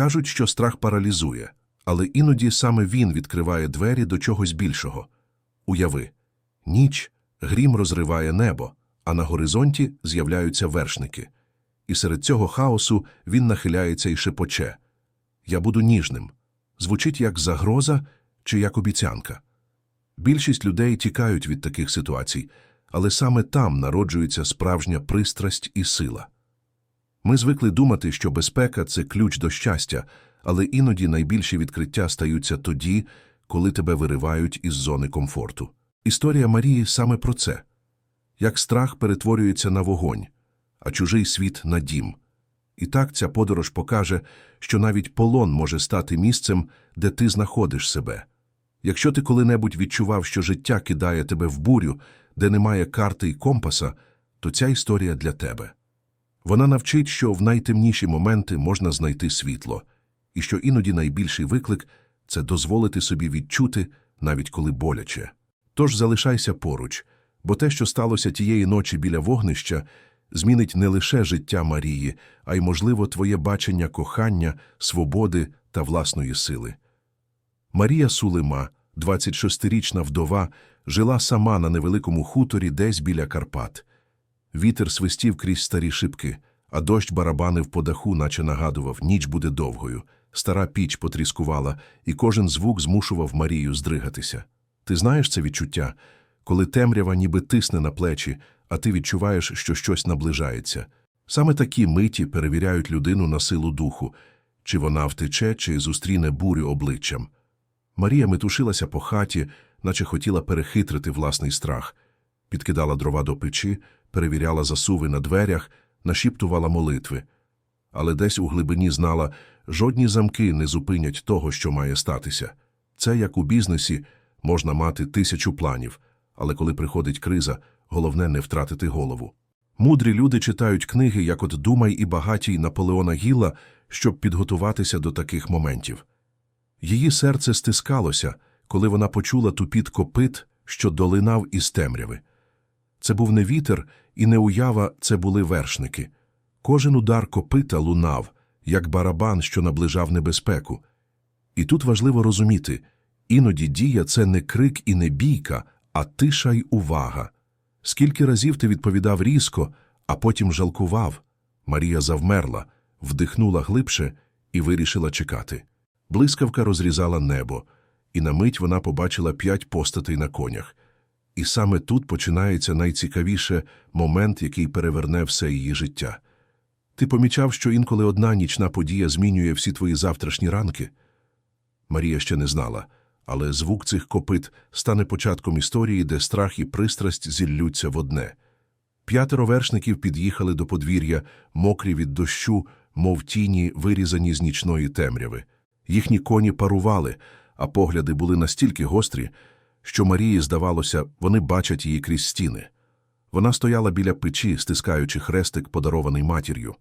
Кажуть, що страх паралізує, але іноді саме він відкриває двері до чогось більшого. Уяви, ніч, грім розриває небо, а на горизонті з'являються вершники. І серед цього хаосу він нахиляється і шепоче. Я буду ніжним. Звучить як загроза чи як обіцянка. Більшість людей тікають від таких ситуацій, але саме там народжується справжня пристрасть і сила. Ми звикли думати, що безпека це ключ до щастя, але іноді найбільші відкриття стаються тоді, коли тебе виривають із зони комфорту. Історія Марії саме про це як страх перетворюється на вогонь, а чужий світ на дім. І так ця подорож покаже, що навіть полон може стати місцем, де ти знаходиш себе. Якщо ти коли-небудь відчував, що життя кидає тебе в бурю, де немає карти й компаса, то ця історія для тебе. Вона навчить, що в найтемніші моменти можна знайти світло, і що іноді найбільший виклик це дозволити собі відчути, навіть коли боляче. Тож залишайся поруч, бо те, що сталося тієї ночі біля вогнища, змінить не лише життя Марії, а й, можливо, твоє бачення кохання, свободи та власної сили. Марія Сулима, 26-річна вдова, жила сама на невеликому хуторі десь біля Карпат. Вітер свистів крізь старі шибки, а дощ барабанив по даху, наче нагадував, ніч буде довгою. Стара піч потріскувала, і кожен звук змушував Марію здригатися. Ти знаєш це відчуття, коли темрява ніби тисне на плечі, а ти відчуваєш, що щось наближається. Саме такі миті перевіряють людину на силу духу, чи вона втече, чи зустріне бурю обличчям. Марія метушилася по хаті, наче хотіла перехитрити власний страх, підкидала дрова до печі, перевіряла засуви на дверях, нашіптувала молитви. Але десь у глибині знала, жодні замки не зупинять того, що має статися. Це, як у бізнесі, можна мати тисячу планів, але коли приходить криза, головне не втратити голову. Мудрі люди читають книги, як от Думай і багатій Наполеона Гілла, щоб підготуватися до таких моментів. Її серце стискалося, коли вона почула тупіт копит, що долинав із темряви. Це був не вітер і не уява, це були вершники. Кожен удар копита лунав, як барабан, що наближав небезпеку. І тут важливо розуміти іноді дія це не крик і не бійка, а тиша й увага. Скільки разів ти відповідав різко, а потім жалкував. Марія завмерла, вдихнула глибше і вирішила чекати. Блискавка розрізала небо, і на мить вона побачила п'ять постатей на конях. І саме тут починається найцікавіше момент, який переверне все її життя. Ти помічав, що інколи одна нічна подія змінює всі твої завтрашні ранки? Марія ще не знала, але звук цих копит стане початком історії, де страх і пристрасть зіллються в одне. П'ятеро вершників під'їхали до подвір'я, мокрі від дощу, мов тіні, вирізані з нічної темряви. Їхні коні парували, а погляди були настільки гострі, що Марії, здавалося, вони бачать її крізь стіни. Вона стояла біля печі, стискаючи хрестик, подарований матір'ю.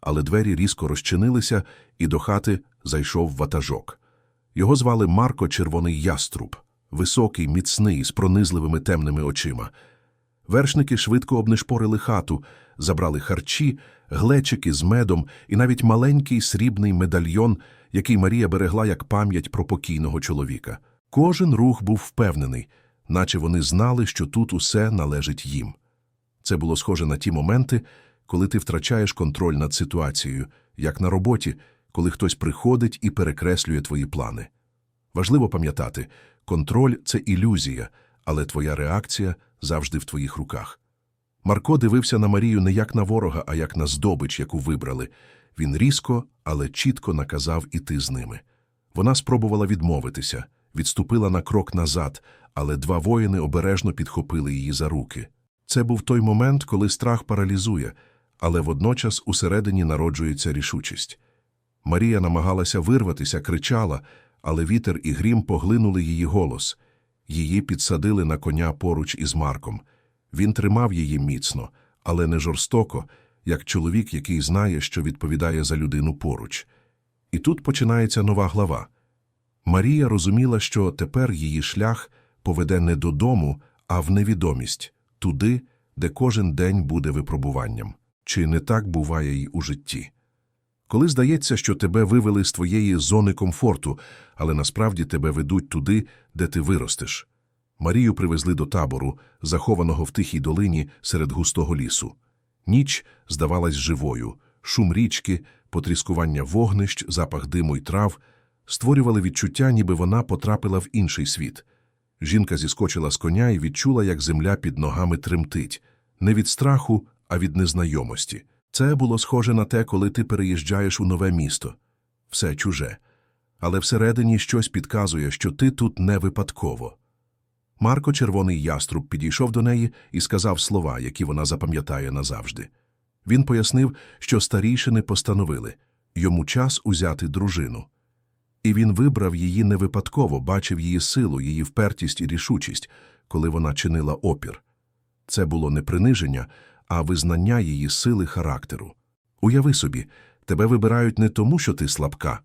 Але двері різко розчинилися, і до хати зайшов ватажок. Його звали Марко Червоний Яструб, високий, міцний, з пронизливими темними очима. Вершники швидко обнешпорили хату, забрали харчі, глечики з медом і навіть маленький срібний медальйон, який Марія берегла як пам'ять про покійного чоловіка. Кожен рух був впевнений, наче вони знали, що тут усе належить їм. Це було схоже на ті моменти, коли ти втрачаєш контроль над ситуацією, як на роботі, коли хтось приходить і перекреслює твої плани. Важливо пам'ятати, контроль це ілюзія, але твоя реакція завжди в твоїх руках. Марко дивився на Марію не як на ворога, а як на здобич, яку вибрали. Він різко, але чітко наказав іти з ними. Вона спробувала відмовитися, відступила на крок назад, але два воїни обережно підхопили її за руки. Це був той момент, коли страх паралізує, але водночас усередині народжується рішучість. Марія намагалася вирватися, кричала, але вітер і грім поглинули її голос. Її підсадили на коня поруч із Марком. Він тримав її міцно, але не жорстоко, як чоловік, який знає, що відповідає за людину поруч. І тут починається нова глава. Марія розуміла, що тепер її шлях поведе не додому, а в невідомість, туди, де кожен день буде випробуванням. Чи не так буває й у житті? Коли здається, що тебе вивели з твоєї зони комфорту, але насправді тебе ведуть туди, де ти виростеш. Марію привезли до табору, захованого в тихій долині серед густого лісу. Ніч здавалась живою, шум річки, потріскування вогнищ, запах диму й трав створювали відчуття, ніби вона потрапила в інший світ. Жінка зіскочила з коня і відчула, як земля під ногами тремтить, не від страху, а від незнайомості. Це було схоже на те, коли ти переїжджаєш у нове місто. Все чуже. Але всередині щось підказує, що ти тут не випадково. Марко Червоний яструб підійшов до неї і сказав слова, які вона запам'ятає назавжди. Він пояснив, що старійшини постановили йому час узяти дружину. І він вибрав її не випадково, бачив її силу, її впертість і рішучість, коли вона чинила опір. Це було не приниження, а визнання її сили характеру. Уяви собі, тебе вибирають не тому, що ти слабка,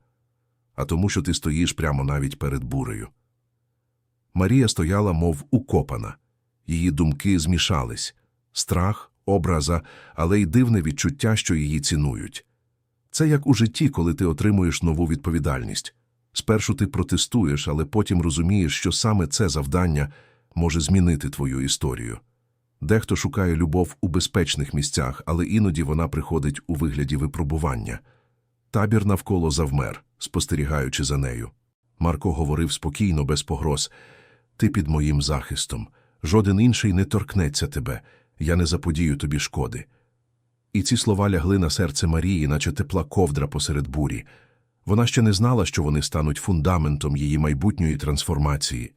а тому, що ти стоїш прямо навіть перед бурею. Марія стояла, мов укопана. Її думки змішались страх, образа, але й дивне відчуття, що її цінують. Це як у житті, коли ти отримуєш нову відповідальність. Спершу ти протестуєш, але потім розумієш, що саме це завдання може змінити твою історію. Дехто шукає любов у безпечних місцях, але іноді вона приходить у вигляді випробування. Табір навколо завмер, спостерігаючи за нею. Марко говорив спокійно, без погроз. Ти під моїм захистом. Жоден інший не торкнеться тебе. Я не заподію тобі шкоди. І ці слова лягли на серце Марії, наче тепла ковдра посеред бурі. Вона ще не знала, що вони стануть фундаментом її майбутньої трансформації.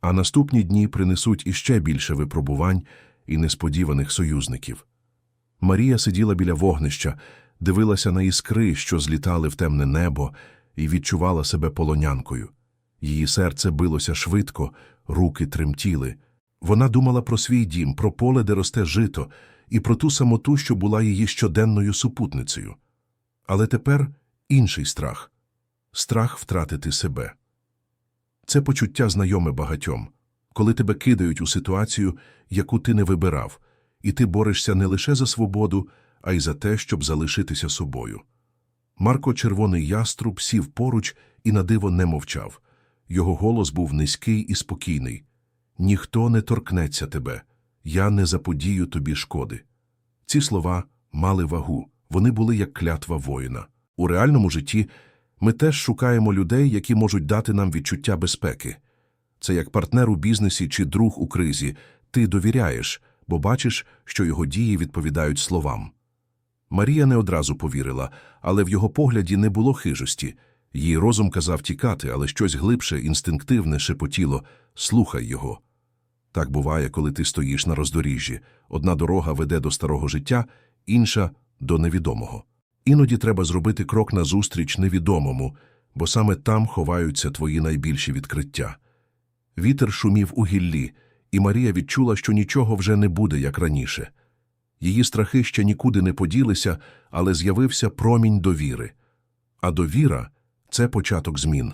А наступні дні принесуть іще більше випробувань і несподіваних союзників. Марія сиділа біля вогнища, дивилася на іскри, що злітали в темне небо, і відчувала себе полонянкою. Її серце билося швидко, руки тремтіли. Вона думала про свій дім, про поле, де росте жито, і про ту самоту, що була її щоденною супутницею. Але тепер інший страх страх втратити себе. Це почуття знайоме багатьом, коли тебе кидають у ситуацію, яку ти не вибирав, і ти борешся не лише за свободу, а й за те, щоб залишитися собою. Марко Червоний яструб сів поруч і на диво не мовчав. Його голос був низький і спокійний. Ніхто не торкнеться тебе, я не заподію тобі шкоди. Ці слова мали вагу, вони були як клятва воїна. У реальному житті ми теж шукаємо людей, які можуть дати нам відчуття безпеки. Це як партнер у бізнесі чи друг у кризі. Ти довіряєш, бо бачиш, що його дії відповідають словам. Марія не одразу повірила, але в його погляді не було хижості. Її розум казав тікати, але щось глибше, інстинктивне шепотіло «слухай його». Так буває, коли ти стоїш на роздоріжжі. Одна дорога веде до старого життя, інша – до невідомого. Іноді треба зробити крок назустріч невідомому, бо саме там ховаються твої найбільші відкриття. Вітер шумів у гіллі, і Марія відчула, що нічого вже не буде, як раніше. Її страхи ще нікуди не поділися, але з'явився промінь довіри. А довіра – це початок змін.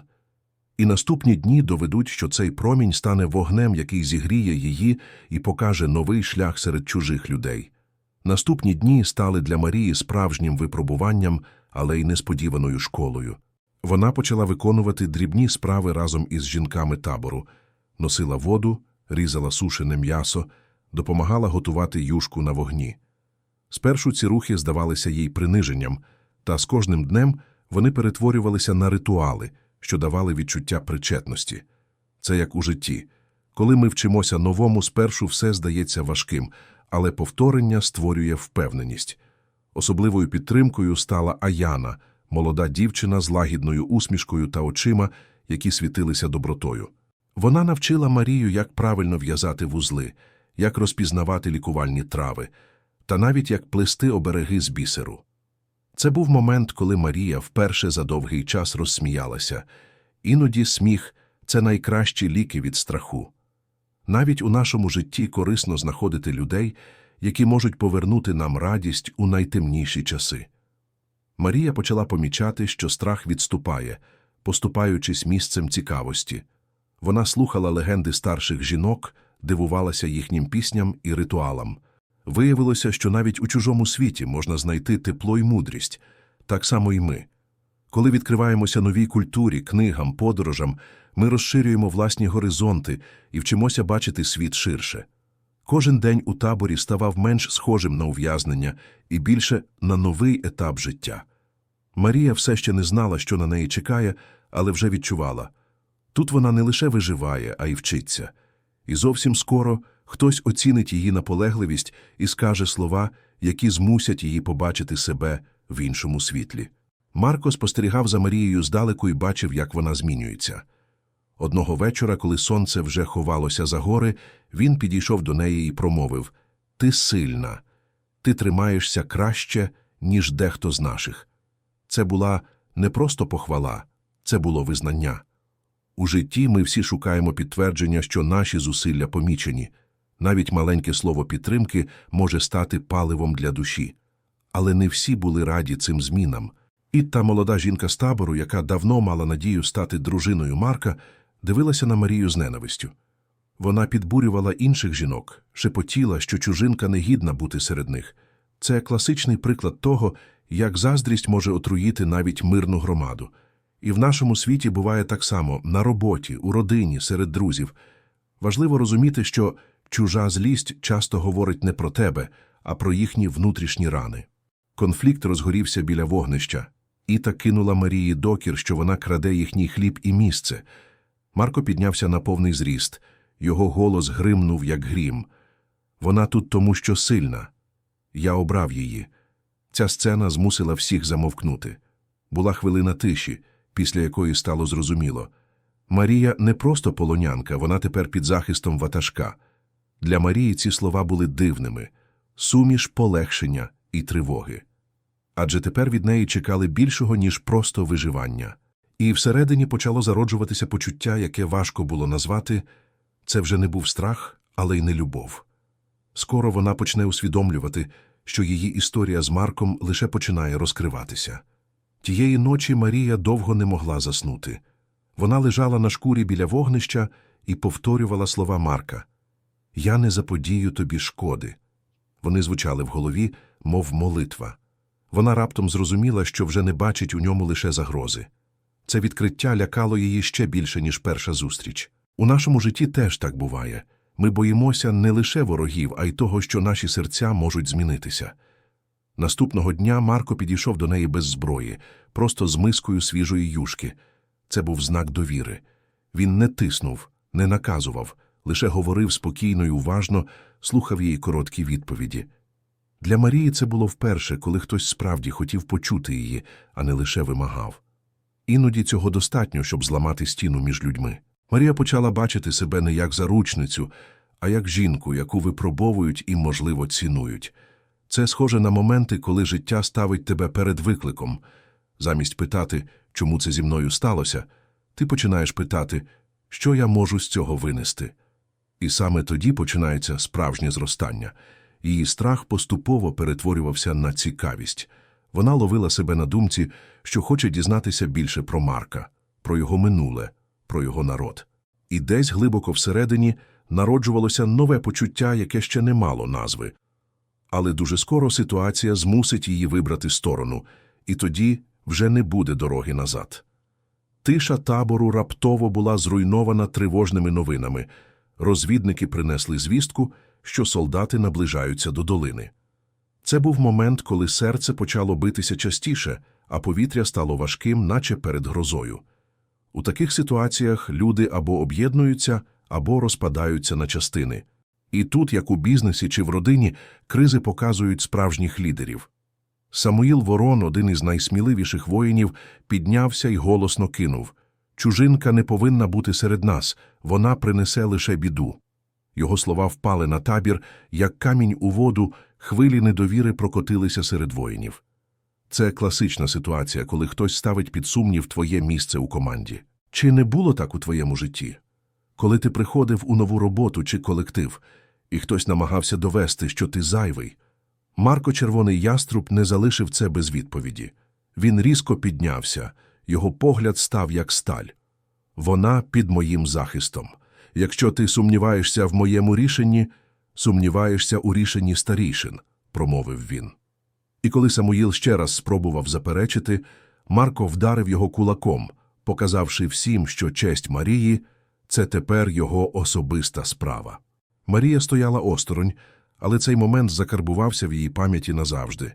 І наступні дні доведуть, що цей промінь стане вогнем, який зігріє її і покаже новий шлях серед чужих людей. Наступні дні стали для Марії справжнім випробуванням, але й несподіваною школою. Вона почала виконувати дрібні справи разом із жінками табору, носила воду, різала сушене м'ясо, допомагала готувати юшку на вогні. Спершу ці рухи здавалися їй приниженням, та з кожним днем вони перетворювалися на ритуали, що давали відчуття причетності. Це як у житті. Коли ми вчимося новому, спершу все здається важким, але повторення створює впевненість. Особливою підтримкою стала Аяна, молода дівчина з лагідною усмішкою та очима, які світилися добротою. Вона навчила Марію, як правильно в'язати вузли, як розпізнавати лікувальні трави, та навіть як плести обереги з бісеру. Це був момент, коли Марія вперше за довгий час розсміялася. Іноді сміх це найкращі ліки від страху. Навіть у нашому житті корисно знаходити людей, які можуть повернути нам радість у найтемніші часи. Марія почала помічати, що страх відступає, поступаючись місцем цікавості. Вона слухала легенди старших жінок, дивувалася їхнім пісням і ритуалам. Виявилося, що навіть у чужому світі можна знайти тепло й мудрість, Так само і ми. Коли відкриваємося новій культурі, книгам, подорожам, ми розширюємо власні горизонти і вчимося бачити світ ширше. Кожен день у таборі ставав менш схожим на ув'язнення і більше на новий етап життя. Марія все ще не знала, що на неї чекає, але вже відчувала. Тут вона не лише виживає, а й вчиться. І зовсім скоро хтось оцінить її наполегливість і скаже слова, які змусять її побачити себе в іншому світлі. Марко спостерігав за Марією здалеку і бачив, як вона змінюється. Одного вечора, коли сонце вже ховалося за гори, він підійшов до неї і промовив Ти сильна, ти тримаєшся краще, ніж дехто з наших. Це була не просто похвала, це було визнання. У житті ми всі шукаємо підтвердження, що наші зусилля помічені. Навіть маленьке слово підтримки може стати паливом для душі. Але не всі були раді цим змінам. І та молода жінка з табору, яка давно мала надію стати дружиною Марка, дивилася на Марію з ненавистю. Вона підбурювала інших жінок, шепотіла, що чужинка не гідна бути серед них. Це класичний приклад того, як заздрість може отруїти навіть мирну громаду. І в нашому світі буває так само на роботі, у родині, серед друзів. Важливо розуміти, що чужа злість часто говорить не про тебе, а про їхні внутрішні рани. Конфлікт розгорівся біля вогнища. Іта кинула Марії докір, що вона краде їхній хліб і місце. Марко піднявся на повний зріст. Його голос гримнув, як грім. Вона тут тому, що сильна. Я обрав її. Ця сцена змусила всіх замовкнути. Була хвилина тиші, після якої стало зрозуміло. Марія не просто полонянка, вона тепер під захистом ватажка. Для Марії ці слова були дивними суміш полегшення і тривоги. Адже тепер від неї чекали більшого, ніж просто виживання. І всередині почало зароджуватися почуття, яке важко було назвати це вже не був страх, але й не любов. Скоро вона почне усвідомлювати, що її історія з Марком лише починає розкриватися. Тієї ночі Марія довго не могла заснути. Вона лежала на шкурі біля вогнища і повторювала слова Марка Я не заподію тобі шкоди. Вони звучали в голові, мов молитва. Вона раптом зрозуміла, що вже не бачить у ньому лише загрози. Це відкриття лякало її ще більше, ніж перша зустріч. У нашому житті теж так буває. Ми боїмося не лише ворогів, а й того, що наші серця можуть змінитися. Наступного дня Марко підійшов до неї без зброї, просто з мискою свіжої юшки. Це був знак довіри. Він не тиснув, не наказував, лише говорив спокійно і уважно, слухав її короткі відповіді. Для Марії це було вперше, коли хтось справді хотів почути її, а не лише вимагав. Іноді цього достатньо, щоб зламати стіну між людьми. Марія почала бачити себе не як заручницю, а як жінку, яку випробовують і, можливо, цінують. Це схоже на моменти, коли життя ставить тебе перед викликом. Замість питати, чому це зі мною сталося, ти починаєш питати, що я можу з цього винести. І саме тоді починається справжнє зростання. Її страх поступово перетворювався на цікавість. Вона ловила себе на думці, що хоче дізнатися більше про Марка, про його минуле, про його народ. І десь глибоко всередині народжувалося нове почуття, яке ще не мало назви. Але дуже скоро ситуація змусить її вибрати сторону, і тоді вже не буде дороги назад. Тиша табору раптово була зруйнована тривожними новинами. Розвідники принесли звістку, що солдати наближаються до долини. Це був момент, коли серце почало битися частіше, а повітря стало важким, наче перед грозою. У таких ситуаціях люди або об'єднуються, або розпадаються на частини. І тут, як у бізнесі чи в родині, кризи показують справжніх лідерів. Самуїл Ворон, один із найсміливіших воїнів, піднявся і голосно кинув Чужинка не повинна бути серед нас, вона принесе лише біду. Його слова впали на табір, як камінь у воду, хвилі недовіри прокотилися серед воїнів. Це класична ситуація, коли хтось ставить під сумнів твоє місце у команді. Чи не було так у твоєму житті? Коли ти приходив у нову роботу чи колектив, і хтось намагався довести, що ти зайвий. Марко Червоний яструб не залишив це без відповіді. Він різко піднявся, його погляд став як сталь. Вона під моїм захистом. Якщо ти сумніваєшся в моєму рішенні, сумніваєшся у рішенні старішин, промовив він. І коли Самуїл ще раз спробував заперечити, Марко вдарив його кулаком, показавши всім, що честь Марії – це тепер його особиста справа. Марія стояла осторонь, але цей момент закарбувався в її пам'яті назавжди.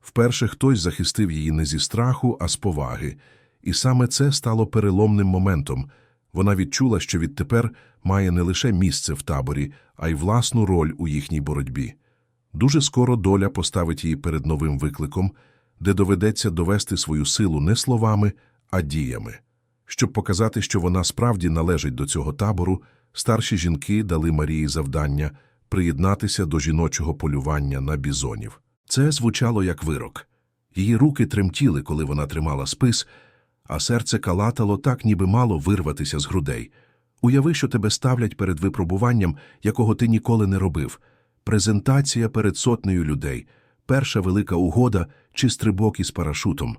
Вперше хтось захистив її не зі страху, а з поваги, і саме це стало переломним моментом. Вона відчула, що відтепер має не лише місце в таборі, а й власну роль у їхній боротьбі. Дуже скоро доля поставить її перед новим викликом, де доведеться довести свою силу не словами, а діями. Щоб показати, що вона справді належить до цього табору, старші жінки дали Марії завдання приєднатися до жіночого полювання на бізонів. Це звучало як вирок. Її руки тремтіли, коли вона тримала спис, а серце калатало так, ніби мало вирватися з грудей. Уяви, що тебе ставлять перед випробуванням, якого ти ніколи не робив. Презентація перед сотнею людей, перша велика угода чи стрибок із парашутом.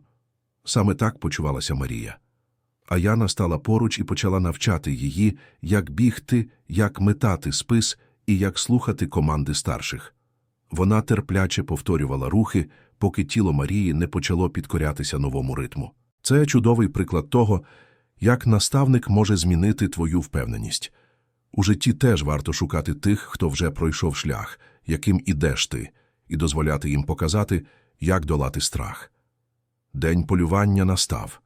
Саме так почувалася Марія. А Яна стала поруч і почала навчати її, як бігти, як метати спис і як слухати команди старших. Вона терпляче повторювала рухи, поки тіло Марії не почало підкорятися новому ритму. Це чудовий приклад того, як наставник може змінити твою впевненість. У житті теж варто шукати тих, хто вже пройшов шлях, яким ідеш ти, і дозволяти їм показати, як долати страх. День полювання настав.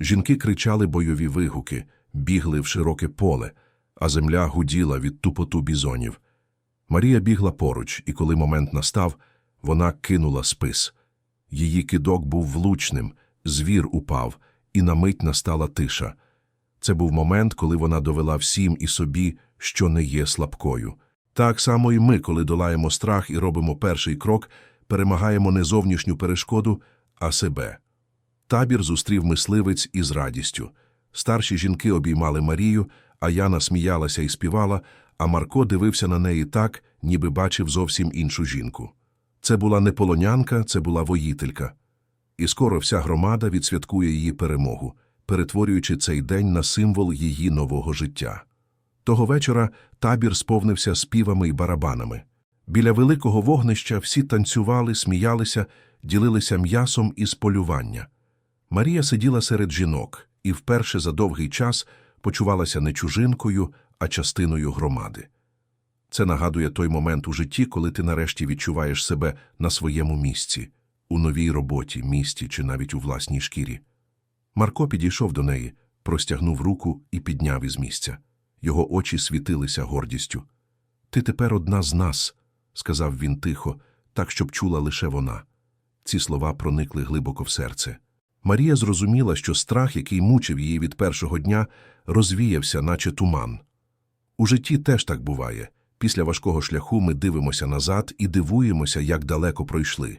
Жінки кричали бойові вигуки, бігли в широке поле, а земля гуділа від тупоту бізонів. Марія бігла поруч, і коли момент настав, вона кинула спис. Її кидок був влучним, звір упав, і на мить настала тиша. Це був момент, коли вона довела всім і собі, що не є слабкою. Так само і ми, коли долаємо страх і робимо перший крок, перемагаємо не зовнішню перешкоду, а себе. Табір зустрів мисливець із радістю. Старші жінки обіймали Марію, а Яна сміялася і співала, а Марко дивився на неї так, ніби бачив зовсім іншу жінку. Це була не полонянка, це була воїтелька. І скоро вся громада відсвяткує її перемогу, перетворюючи цей день на символ її нового життя. Того вечора табір сповнився співами й барабанами. Біля великого вогнища всі танцювали, сміялися, ділилися м'ясом із полювання. Марія сиділа серед жінок і вперше за довгий час почувалася не чужинкою, а частиною громади. Це нагадує той момент у житті, коли ти нарешті відчуваєш себе на своєму місці, у новій роботі, місті чи навіть у власній шкірі. Марко підійшов до неї, простягнув руку і підняв із місця. Його очі світилися гордістю. Ти тепер одна з нас, сказав він тихо, так, щоб чула лише вона. Ці слова проникли глибоко в серце. Марія зрозуміла, що страх, який мучив її від першого дня, розвіявся, наче туман. У житті теж так буває. Після важкого шляху ми дивимося назад і дивуємося, як далеко пройшли.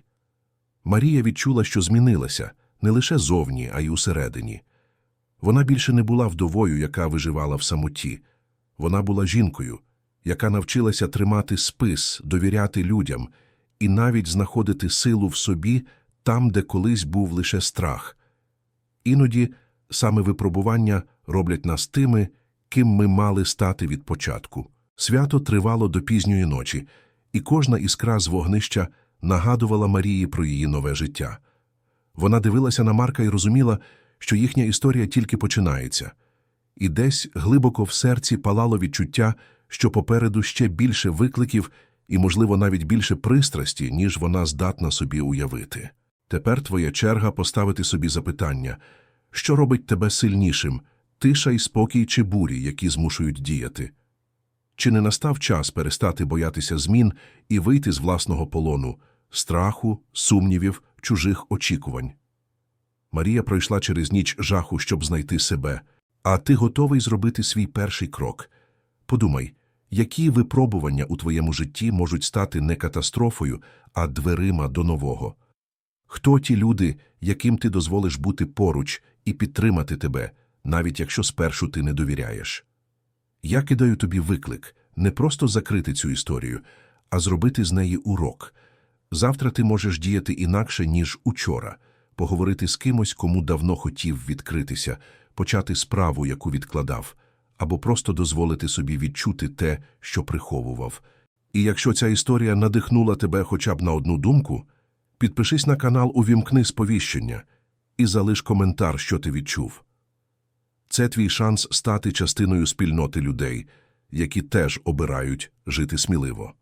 Марія відчула, що змінилася не лише зовні, а й усередині. Вона більше не була вдовою, яка виживала в самоті. Вона була жінкою, яка навчилася тримати спис, довіряти людям і навіть знаходити силу в собі там, де колись був лише страх. Іноді саме випробування роблять нас тими, ким ми мали стати від початку. Свято тривало до пізньої ночі, і кожна іскра з вогнища нагадувала Марії про її нове життя. Вона дивилася на Марка і розуміла, що їхня історія тільки починається. І десь глибоко в серці палало відчуття, що попереду ще більше викликів і, можливо, навіть більше пристрасті, ніж вона здатна собі уявити. Тепер твоя черга поставити собі запитання, що робить тебе сильнішим, тиша і спокій чи бурі, які змушують діяти? Чи не настав час перестати боятися змін і вийти з власного полону, страху, сумнівів, чужих очікувань? Марія пройшла через ніч жаху, щоб знайти себе, а ти готовий зробити свій перший крок. Подумай, які випробування у твоєму житті можуть стати не катастрофою, а дверима до нового? Хто ті люди, яким ти дозволиш бути поруч і підтримати тебе, навіть якщо спершу ти не довіряєш? Я кидаю тобі виклик не просто закрити цю історію, а зробити з неї урок. Завтра ти можеш діяти інакше, ніж учора, поговорити з кимось, кому давно хотів відкритися, почати справу, яку відкладав, або просто дозволити собі відчути те, що приховував. І якщо ця історія надихнула тебе хоча б на одну думку, Підпишись на канал, увімкни сповіщення і залиш коментар, що ти відчув. Це твій шанс стати частиною спільноти людей, які теж обирають жити сміливо.